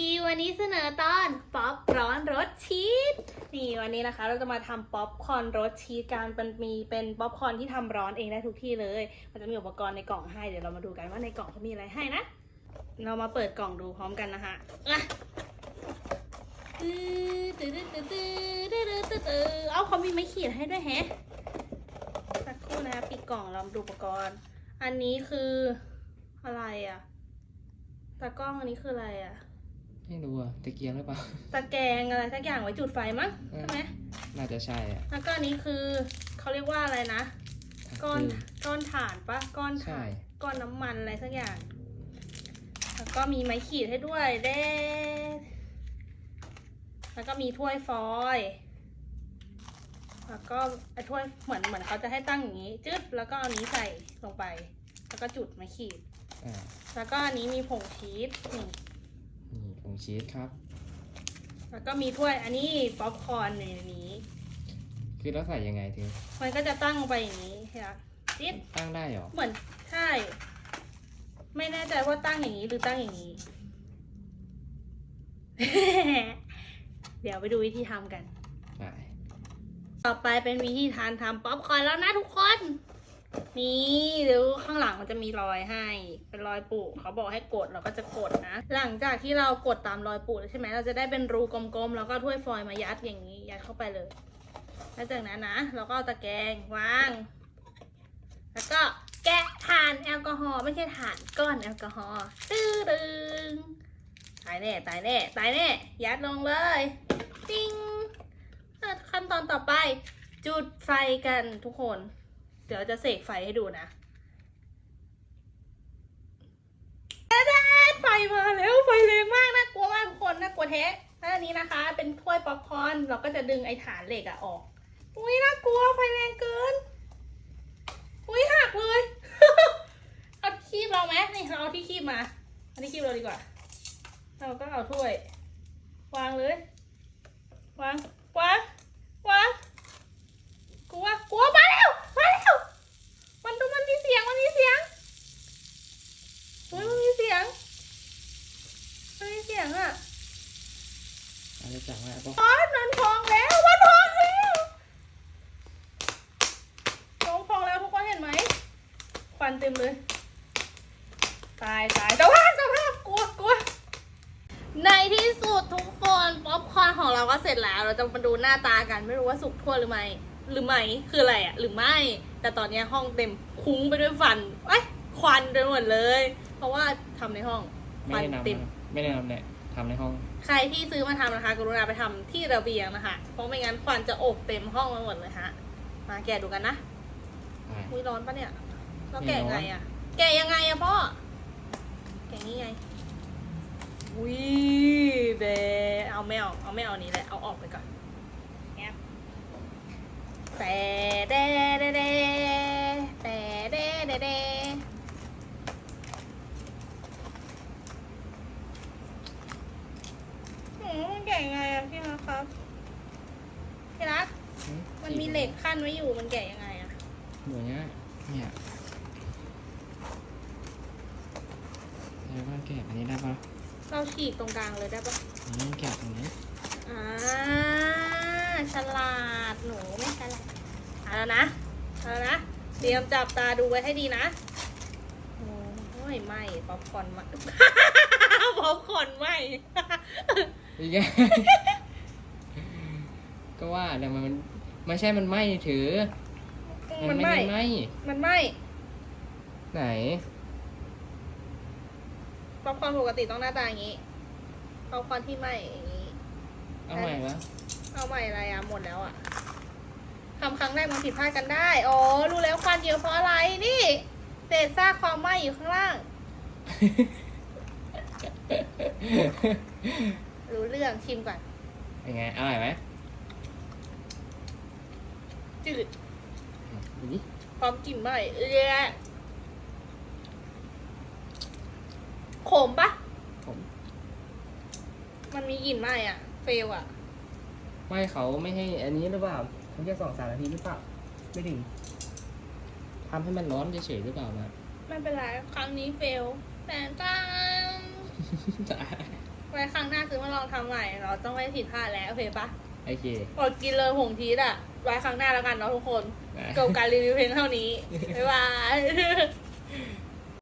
ดีวันนี้เสนอตอนป๊อปร้อนรสชีสนี่วันนี้นะคะ เราจะมาทำป๊อปคอนรสชีสการมันมีเป็นป๊อปคอนที่ทำร้อนเองได้ทุกที่เลย มันจะมีอุปกรณ์ในกล่องให้เดี๋ยวเรามาดูกันว่าในกล่องเขามีอะไรให้นะ เรามาเปิดกล่องดูพร้อมกันนะคะเอาเขามีไม้ขีดให้ด้วยแฮะสักครู่นะปิดกล่องเราดูอุปกรณ์ อันนี้คืออะไรอะตะกล้องอันนี้คืออะไรอะ ไม่รู้อะตะเกียงหรือเปล่า ตะแกรงอะไรสักอย่างไว้จุดไฟมั้งใช่ไหมน่าจะใช่อะแล้วก็อันนี้คือเขาเรียกว่าอะไรนะ ก้อนก้อนถ่านปะก้อนใช่ถ่านก้อนน้ำมันอะไรสักอย่าง แล้วก็มีไม้ขีดให้ด้วยเด้แล้วก็มีถ้วยฟอยล์แล้วก็ไอ้ถ้วยเหมือนเหมือนเขาจะให้ตั้งอย่างนี้จึ๊บแล้วก็เอานี้ใส่ลงไป แล้วก็จุดไม้ขีด อ่าแล้วก็อันนี้มีผงชีสนี่นี่ผ งชีสครับ แล้วก็มีถ้วยอันนี้ป๊อปคอร์นในนี้ คือแล้วใส่ยังไงถึงมันก็จะตั้งไปอย่างนี้ค่ะจิ๊บตั้งได้เหรอ เหมือนใช่ ไม่แน่ใจว่าตั้งอย่างนี้หรือตั้งอย่างนี้ เดี๋ยวไปดูวิธีทำกันไปต่อไปเป็นวิธีทานทำป๊อปคอร์นแล้วนะทุกคน นี่เดี๋ยวข้างหลังมันจะมีรอยให้ เป็นรอยปูเขาบอกให้กดเราก็จะกดนะ หลังจากที่เรากดตามรอยปูแล้วใช่ไหมเราจะได้เป็นรูกลมๆแล้วก็ถ้วยฟอยล์มายัดอย่างนี้ยัดเข้าไปเลยแล้วจากนั้นนะเราก็เอาตะแกรงวาง แล้วก็แกะถ่านแอลกอฮอล์ไม่ใช่ถ่านก้อนแอลกอฮอล์ตื้อดึงตายแน่ตายแน่ตายแน่ยัดลงเลยติ้งขั้นตอนต่อไปจุดไฟกันทุกคน ดี๋ยวจะเสกไฟให้ดูนะไฟมาแล้วไฟแรงมากน่ากลัวมากทุกคนน่ากลัวแท้แล้วอันนี้นะคะ เป็นถ้วยป๊อปคอร์นเราก็จะดึงไอ้ฐานเหล็กอะออก อุ้ยน่ากลัวไฟแรงเกิน อุ้ยหักเลย เอาคีบเราไหมนี่เราเอาที่คีบมาเอาที่คีบเราดีกว่า เราก็เอาถ้วย วางเลย วาง วาง วาง กลัว กลัวมาแล้ว มาแล้ว มันดูมันมีเสียง มันมีเสียงเฮ้ยมันมีเสียง มันมีเสียงอะ อาจจะจับไว้ปะอ๋อมันพองแล้วมันพองแล้วพองพองแล้วทุกคนเห็นไหมควันเต็มเลย ตายตายแต่ว่าแต่ว่ากลัวกลัวในที่สุดทุกคนป๊อปคอร์นของเราก็เสร็จแล้ว เราจะมาดูหน้าตากันไม่รู้ว่าสุกทั่วหรือไม่หรือไม่คืออะไรอะหรือไม่ แต่ตอนนี้ห้องเต็มคุ้งไปด้วยฟันเอ้ยควันไปหมดเลย เพราะว่าทำในห้องคไม่วันได้นำเต็มนะไม่ได้นำเนี่ยทำในห้อง ใครที่ซื้อมาทำนะคะ กรุณาไปทำที่ระเบียงนะคะ เพราะไม่งั้นควันจะอบเต็มห้องไปหมดเลยฮะ มาแกะดูกันนะไปอุ้ยร้อนปะเนี่ยเราไม่แกะร้อนไงอะแกะยังไงอะพ่อ แกะนี่ไง อุ้ยเดเอาไม่เอาเอาไม่เอานี้แหละ เอาออกไปก่อนแอบแต่เดเดเดแต่เดเดเดโอ้มันแกะยังไงอะพี่นะ ครับพี่รักหึมันมีเหล็กขั้นไว้อยู่มันแกะยังไงอะเหมือนเนี้ยเนี่ยเดี๋ยวว่าแกะอันนี้ได้ปะเราฉีกตรงกลางเลยได้ปะอันนี้แกะตรงนี้อ่าฉลาดหนูไม่ฉลาดเอาแล้วนะเอาแล้วนะเตรียมจับตาดูไว้ให้ดีนะโอ้ยไหม่ป๊อปคอร์นไหมป๊อปคอร์นไหมอีกแก ก็ว่าแต่มันมันไม่ใช่มันไหม้ถือ มันไม่ไหมได้ไหม้มันไหมไหน ป๊อปคอร์นปกติต้องหน้าตาอย่างนี้ป๊อปคอร์นที่ไหมอย่างนี้ เอาใหม่วะเอาใหม่อะไรอะหมดแล้วอะทำครั้งแรกมันผิดพลาดกันได้ อ๋อ รู้แล้วควันเยอะเพราะอะไร นี่ เศษซากความไหม้อยู่ข้างล่าง รู้เรื่องชิมก่อนเป็นไงอร่อยไหม จืดดูดิพร้อมกลิ่นไหม้เอ้ยขมปะผมมันมีกลิ่นไหม้อะเฟลอะไม่เขาไม่ให้อันนี้หรือเปล่าเขาแค่สองสามนาทีหรือเปล่า ไม่ถึงทำให้มันร้อนเฉยๆหรือเปล่านะไม่เป็นไรครั้งนี้เฟลแต่จ้าไว้ครั้งหน้าซื้อมาลองทำใหม่ เราต้องไม่ผิดพลาดแล้วโอเคปะ โอเค อดกินเลยผงทีสอะ ไว้ครั้งหน้าแล้วกันเนาะทุกคนนะกับการรีวิวเพลงเท่านี้ บ๊ายบาย